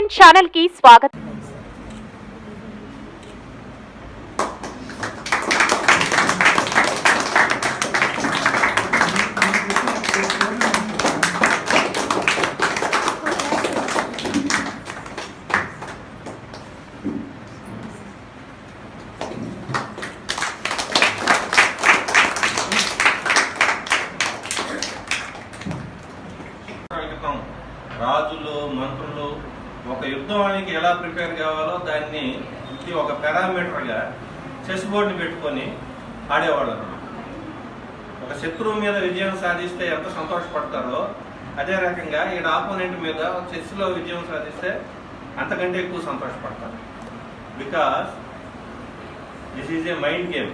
ABN ఛానల్కి స్వాగతం. రాజులు మంత్రులు ఒక యుద్ధానికి ఎలా ప్రిపేర్ కావాలో దాన్ని ఇది ఒక పారామీటర్గా చెస్ బోర్డుని పెట్టుకొని ఆడేవాళ్ళు అనమాట ఒక శత్రువు మీద విజయం సాధిస్తే ఎంత సంతోషపడతారో అదే రకంగా ఈడ ఆపోనెంట్ మీద చెస్లో విజయం సాధిస్తే అంతకంటే ఎక్కువ సంతోషపడతారు. Because this is a mind game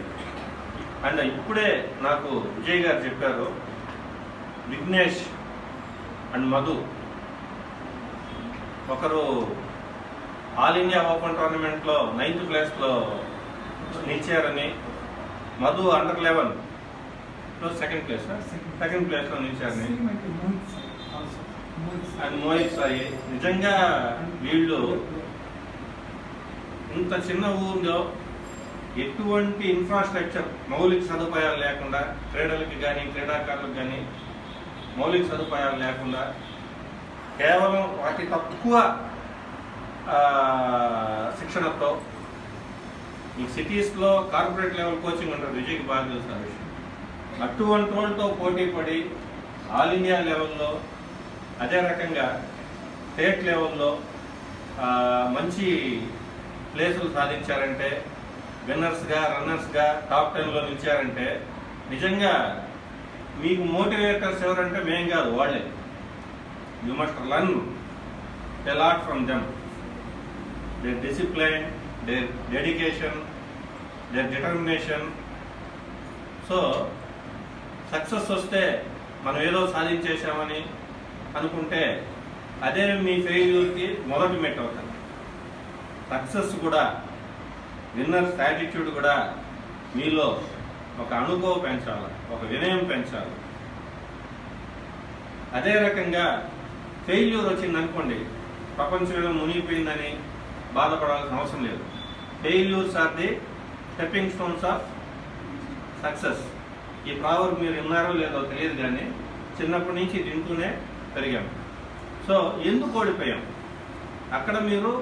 and ఇప్పుడే నాకు విజయ్ గారు చెప్పారు విఘ్నేష్ అండ్ మధు ఒకరు ఆల్ ఇండియా ఓపెన్ టోర్నమెంట్లో నైన్త్ ప్లేస్లో నిలిచారని మధు అండర్ లెవెన్లో సెకండ్ ప్లేస్ సెకండ్ ప్లేస్లో నిలిచారని. అండ్ మోహిత్ సాయి నిజంగా వీళ్ళు ఇంత చిన్న ఊరిలో ఎటువంటి ఇన్ఫ్రాస్ట్రక్చర్ మౌలిక సదుపాయాలు లేకుండా క్రీడలకి కానీ క్రీడాకారులకు కానీ మౌలిక సదుపాయాలు లేకుండా కేవలం వాటి తక్కువ శిక్షణతో ఈ సిటీస్లో కార్పొరేట్ లెవెల్ కోచింగ్ ఉంటుంది విజయ్కి బాగా తెలిసిన విషయం. అటువంటి వాళ్ళతో పోటీ పడి ఆల్ ఇండియా లెవెల్లో అదే రకంగా స్టేట్ లెవెల్లో మంచి ప్లేసులు సాధించారంటే విన్నర్స్గా రన్నర్స్గా టాప్ టెన్లో నిలిచారంటే నిజంగా మీకు మోటివేటర్స్ ఎవరంటే మేం కాదు వాళ్ళే. You must learn a lot from them their discipline their dedication their determination so success వస్తే మనం ఏదో సాధించేశామని అనుకుంటే అదే మీ ఫెయిల్యూర్కి మొదటి మెట్ అవుతుంది. సక్సెస్ కూడా విన్నర్స్ యాటిట్యూడ్ కూడా మీలో ఒక అనుభవం పెంచాలి ఒక వినయం పెంచాలి. అదే రకంగా ఫెయిల్యూర్ వచ్చింది అనుకోండి ప్రపంచంలో మునిగిపోయిందని బాధపడాల్సిన అవసరం లేదు. Failures are the stepping stones of success. ఈ ప్రావర్ మీరు విన్నారో లేదో తెలియదు కానీ చిన్నప్పటి నుంచి తింటూనే పెరిగాం. సో ఎందుకు ఓడిపోయాం? అక్కడ మీరు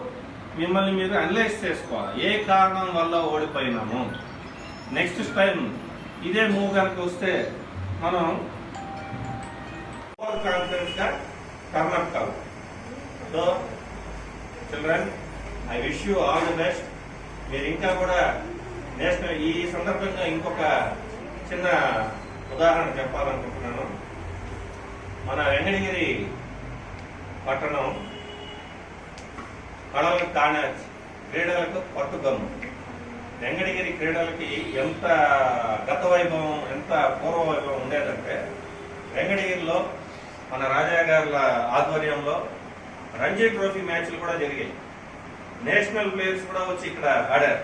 మిమ్మల్ని మీరు అనలైజ్ చేసుకోవాలి. ఏ కారణం వల్ల ఓడిపోయినాము? నెక్స్ట్ టైం ఇదే మూవ్ కనుక వస్తే మనం ఓవర్ కాన్ఫిడెన్స్గా గా so children I wish you all the best మీరు ఇంకా కూడా నేషనల్ ఈ సందర్భంగా ఇంకొక చిన్న ఉదాహరణ చెప్పాలనుకుంటున్నాను. మన వెంకటగిరి పట్టణం కళలకు తానే క్రీడలకు పట్టుగమ్ము వెంకటగిరి క్రీడలకి ఎంత గత వైభవం ఎంత పూర్వ వైభవం ఉండేదంటే వెంకటగిరిలో మన రాజా గారుల ఆధ్వర్యంలో రంజీ ట్రోఫీ మ్యాచ్లు కూడా జరిగాయి. నేషనల్ ప్లేయర్స్ కూడా వచ్చి ఇక్కడ ఆడారు.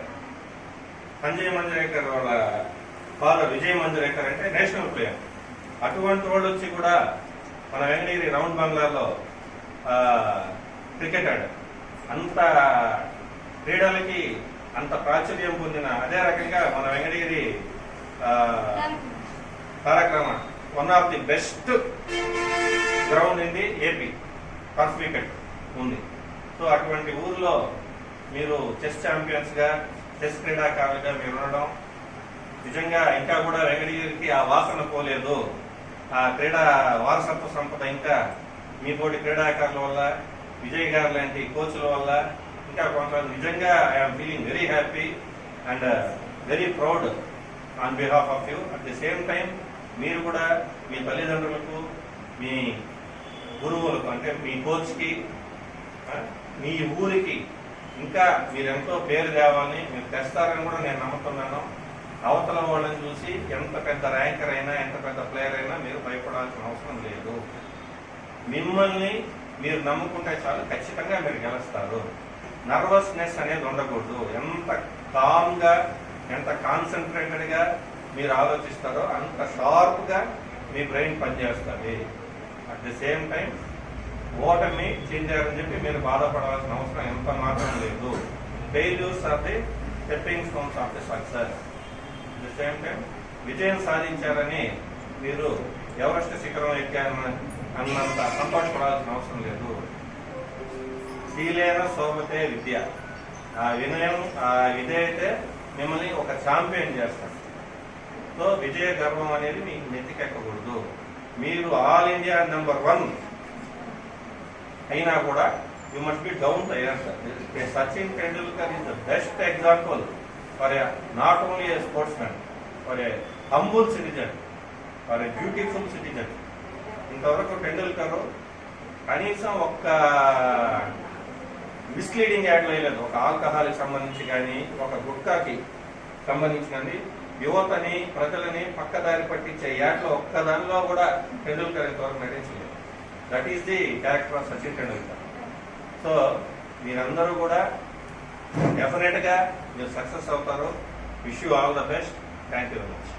సంజయ్ మంజరేకర్ వాళ్ళ ఫాదర్ విజయ్ మంజరేకర్ అంటే నేషనల్ ప్లేయర్. అటువంటి వాళ్ళు వచ్చి కూడా మన వెంకటగిరి రౌండ్ బంగ్లాలో క్రికెట్ ఆడారు. అంత క్రీడలకి అంత ప్రాచుర్యం పొందిన అదే రకంగా మన వెంకటగిరి ఆ, Taraka Rama one of the best ground ఏంది ఏపీ ఫర్ క్రికెట్ ఉంది. సో అటువంటి ఊర్లో మీరు చెస్ ఛాంపియన్స్గా చెస్ క్రీడాకారులుగా మీరు ఉండడం నిజంగా ఇంకా కూడా వెంకటగిరికి ఆ వాసన పోలేదు. ఆ క్రీడా వారసత్వ సంపద ఇంకా మీ పోటీ క్రీడాకారుల వల్ల విజయ్ గారు లాంటి కోచ్ల వల్ల ఇంకా కొంత నిజంగా I'm feeling very happy and very proud on behalf of you at the same time మీరు కూడా మీ తల్లిదండ్రులకు మీ గురువులకు అంటే మీ కోచ్కి మీ ఊరికి ఇంకా మీరు ఎంతో పేరు తేవాలని మీరు తెస్తారని కూడా నేను నమ్ముతున్నాను. అవతల వాళ్ళని చూసి ఎంత పెద్ద ర్యాంకర్ అయినా ఎంత పెద్ద ప్లేయర్ అయినా మీరు భయపడాల్సిన అవసరం లేదు. మిమ్మల్ని మీరు నమ్ముకుంటే చాలు ఖచ్చితంగా మీరు గెలుస్తారు. నర్వస్నెస్ అనేది ఉండకూడదు. ఎంత కామ్గా ఎంత కాన్సన్ట్రేటెడ్గా మీరు ఆలోచిస్తారో అంత షార్ప్గా మీ బ్రెయిన్ పనిచేస్తుంది. ది సేమ్ టైం ఓటమి చెందారని చెప్పి మీరు బాధపడాల్సిన అవసరం ఎంత మాత్రం లేదు. Failures are the stepping stones of the success the same time విజయం సాధించారని మీరు ఎవరెస్ట్ శిఖరం ఎక్కారని అన్నంత సంతోషపడాల్సిన అవసరం లేదు. శీలేన శోభతే విద్య. ఆ వినయం ఆ విధేయతే మిమ్మల్ని ఒక ఛాంపియన్ చేస్తారు. సో విజయ గర్వం అనేది మీకు నెత్తికెక్కకూడదు. మీరు ఆల్ ఇండియా నెంబర్ వన్ అయినా కూడా you must be down the sir Sachin Tendulkar is the best example for a not only a sports man for a humble citizen for a beautiful citizen ఇంతవరకు టెండూల్కర్ కనీసం ఒక్క misleading add వేయలేదు. ఒక ఆల్కహాల్కి సంబంధించి కానీ ఒక గుట్కాకి సంబంధించి కానీ యువతని ప్రజలని పక్కదారి పట్టించే యాడ్లో ఒక్క దానిలో కూడా టెండూల్కర్ ఇంతవరకు నటించలేదు. That is the character of Sachin Tendulkar so మీరందరూ కూడా డెఫినెట్గా మీరు సక్సెస్ అవుతారు. Wish you all the best thank you very much